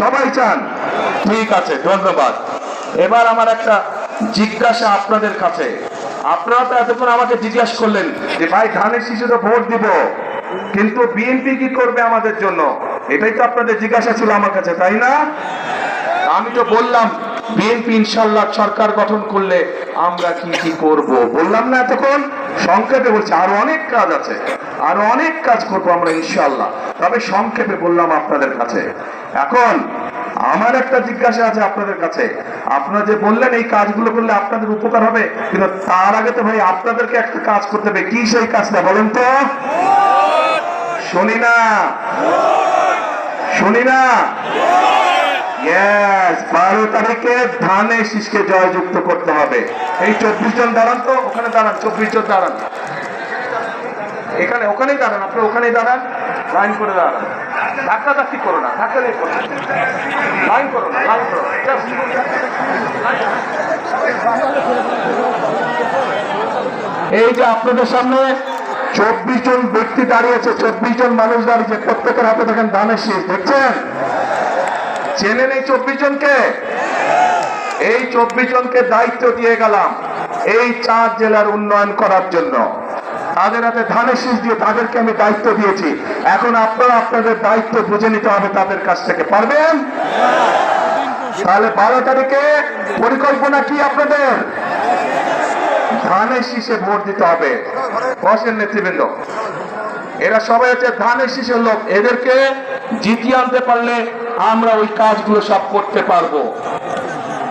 সবাই চান। ঠিক আছে, ধন্যবাদ। এবার আমার একটা জিজ্ঞাসা আপনাদের কাছে। আপনারা তো এতক্ষণ আমাকে জিজ্ঞাসা করলেন যে, ভাই, ধানের শিশুতে ভোট দিব, কিন্তু বিএনপি কি করবে আমাদের জন্য? এটাই তো আপনাদের জিজ্ঞাসা ছিল আমার কাছে, তাই না? আমি তো বললাম বিএনপি ইনশাল্লাহ সরকার গঠন করলে আমরা কি কি করব। বললাম না এতক্ষণ, সংক্ষেপে বলছি, আরও অনেক কাজ আছে। আরও অনেক কাজ করব আমরা ইনশাল্লাহ। তবে সংক্ষেপে বললাম আপনাদের কাছে এখন আমার একটা জিজ্ঞাসা আছে আপনাদের কাছে। আপনারা যে বললেন এই কাজগুলো করলে আপনাদের উপকার হবে, কিন্তু তার আগে তো ভাই আপনাদেরকে একটা কাজ করতে হবে। কি সেই কাজটা বলেন তো? শুনি না। শুনি না। বারো তারিখে ধানের শীষকে জয়যুক্ত করতে হবে। এই চব্বিশ জন দাঁড়ান তো, ওখানে দাঁড়ান, চব্বিশ জন দাঁড়ান। এখানে, ওখানেই দাঁড়ান আপনি ওখানেই দাঁড়ান, লাইন করে দাঁড়ান। করো না ধাক্কা দিয়ে করো লাইন করো না, লাইন করো এই যে আপনাদের সামনে চব্বিশ জন ব্যক্তি দাঁড়িয়েছে চব্বিশ জন মানুষ দাঁড়িয়েছে প্রত্যেকের হাতে দেখেন ধানের শীষ, দেখছেন? চেনেন এই চব্বিশ জনকে? এই চব্বিশ জনকে দায়িত্ব দিয়ে গেলাম, এই চার জেলার উন্নয়ন করার জন্য। তাদের হাতে ধানের শীষ দিয়ে তাদেরকে আমি দায়িত্ব দিয়েছি। এখন আপনারা আপনাদের দায়িত্ব বুঝে নিতে হবে তাদের কাছ থেকে। পারবেন? তাহলে বারো তারিখে পরিকল্পনা কি আপনাদের? ধানের শীষে ভোট দিতে হবে। বসেন নেতৃবৃন্দ। এরা সবাই হচ্ছে ধানের শীষের লোক। এদেরকে জিতিয়ে আনতে পারলে আমরা ওই কাজগুলো সব করতে পারব।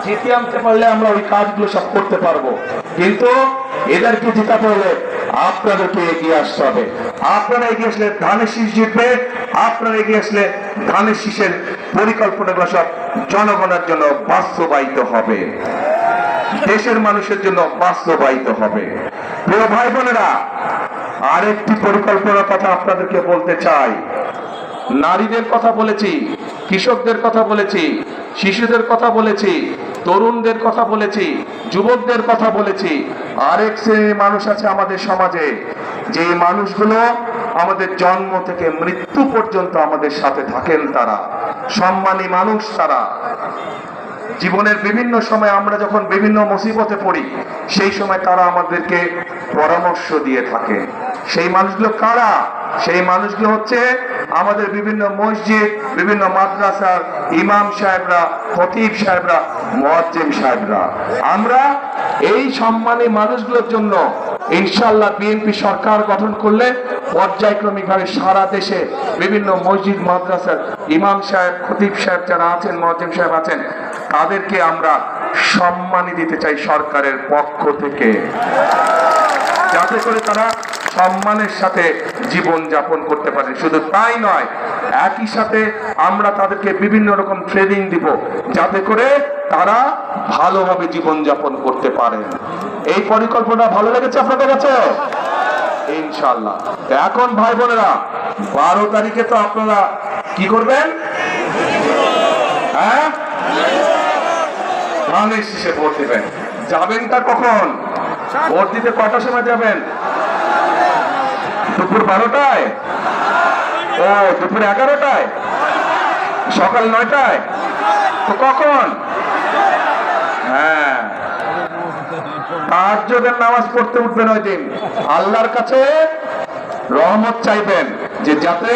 জিতিয়ে আনতে পারলে আমরা ওই কাজগুলো সব করতে পারব। কিন্তু এদেরকে জিতাতে হলে আপনাদেরকে এগিয়ে আসতে হবে। আপনারা এগিয়ে আসলে ধানের শীষ জিতবে, আপনারা এগিয়ে আসলে ধানের শীষের পরিকল্পনাগুলো সব জনগণের জন্য বাস্তবায়িত হবে। দেশের মানুষের জন্য বাস্তবায়িত হবে। প্রিয় ভাই বোনেরা আরেকটি পরিকল্পনার কথা আপনাদেরকে বলতে চাই। নারীদের কথা বলেছি, কৃষকদের কথা বলেছি, শিশুদের কথা বলেছি, তরুণদের কথা বলেছি যুবকদের কথা বলেছি। আরেক শ্রেণির মানুষ আছে আমাদের সমাজে। যে মানুষগুলো আমাদের জন্ম থেকে মৃত্যু পর্যন্ত আমাদের সাথে থাকেন তারা। সম্মানী মানুষ তারা। জীবনের বিভিন্ন সময় আমরা যখন বিভিন্ন মুসিবতে পড়ি, সেই সময় তারা আমাদেরকে পরামর্শ দিয়ে থাকে সেই মানুষগুলো কারা? সেই মানুষগুলো হচ্ছে? আমাদের বিভিন্ন মসজিদ, বিভিন্ন মাদ্রাসার ইমাম সাহেবরা, খতিব সাহেবরা মোয়াজ্জেম সাহেবরা। আমরা এই সম্মানী মানুষগুলোর জন্য ইনশাল্লাহ বিএনপি সরকার গঠন করলে পর্যায়ক্রমিকভাবে সারা দেশে বিভিন্ন মসজিদ, মাদ্রাসার ইমাম সাহেব, খতিব সাহেব যারা আছেন মোয়াজ্জেম সাহেব আছেন, তাদেরকে আমরা সম্মানী দিতে চাই সরকারের পক্ষ থেকে। যাতে করে তারা সম্মানের সাথে জীবন যাপন করতে পারে। শুধু তাই নয়, একই সাথে আমরা তাদেরকে বিভিন্ন রকম ট্রেনিং দিব যাতে করে তারা ভালোভাবে জীবন যাপন করতে পারে এই পরিকল্পনা ভালো লেগেছে আপনাদের কাছে? ইনশাল্লাহ এখন ভাই বোনেরা, বারো তারিখে তো আপনারা কি করবেন? হ্যাঁ? ধানের শীষে ভোট দিবেন। যাবেনটা কখন? ভোট দিতে কটার সময় যাবেন? দুপুর বারোটায়? ও, দুপুর এগারোটায়? সকাল নয়টায়? তো কখন? হ্যাঁ। তাহাজ্জুদের নামাজ পড়তে উঠবেন ওই দিন। আল্লাহর কাছে রহমত চাইবেন যে যাতে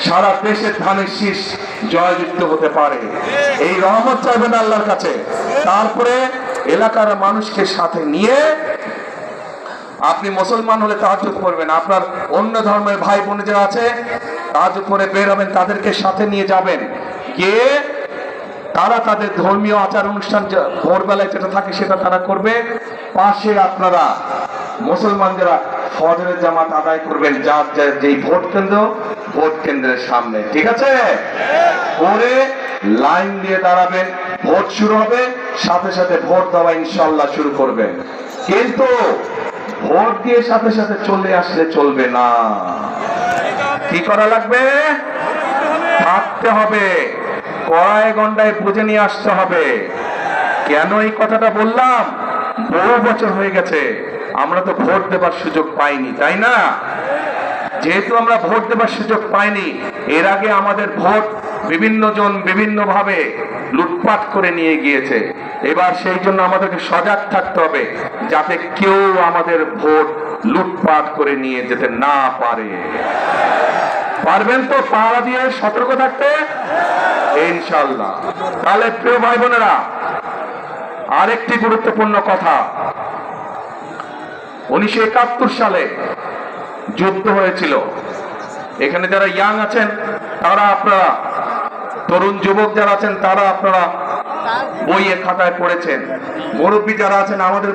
সারা দেশের ধানের শীষ জয়যুক্ত হতে পারে। এই রহমত চাইবেন আল্লাহর কাছে। তারপরে এলাকার মানুষকে সাথে নিয়ে আপনি মুসলমান হলে তাহাজুদ করবেন। আপনার অন্য ধর্মের ভাই বোন যারা আছে তাহাজুদ করে বের হবেন, তাদেরকে সাথে নিয়ে যাবেন। গিয়ে তারা তাদের ধর্মীয় আচার অনুষ্ঠান ভোরবেলায় যেটা থাকে সেটা তারা করবে। পাশে আপনারা মুসলমান যারা ফজরের জামাত আদায় করবেন, যার যার যেই ভোট কেন্দ্র, ভোট কেন্দ্রের সামনে। ঠিক আছে? করে লাইন দিয়ে দাঁড়াবেন, ভোট শুরু হবে, সাথে সাথে ভোট দেওয়া ইনশাল্লাহ শুরু করবেন। কিন্তু ভোট দিয়ে সাথে সাথে চলে আসলে চলবে না। কি করা লাগবে? থাকতে হবে। কড়াই গন্ডায় বুঝে নিয়ে আসতে হবে। কেন এই কথাটা বললাম? বহু বছর হয়ে গেছে। আমরা তো ভোট দেবার সুযোগ পাইনি, তাই না? যেহেতু আমরা ভোট দেবার সুযোগ পাইনি, এর আগে আমাদের ভোট বিভিন্ন জন বিভিন্ন ভাবে লুটপাট করে নিয়ে গিয়েছে। এবার সেই জন্য আমাদেরকে সজাগ থাকতে হবে, যাতে কেউ আমাদের ভোট লুটপাট করে নিয়ে যেতে না পারে। পারবেন তো পাহারা দিয়ে সতর্ক থাকতে? ইনশাল্লাহ তাহলে প্রিয় ভাই বোনেরা আরেকটি গুরুত্বপূর্ণ কথা। উনিশশো একাত্তর সালে যুদ্ধ হয়েছিল। এখানে যারা ইয়াং আছেন, তারা আপনারা তরুণ যুবক যারা আছেন তারা আপনারা বইয়ে খাতায় পড়েছেন। মুরব্বী যারা আছেন আমাদের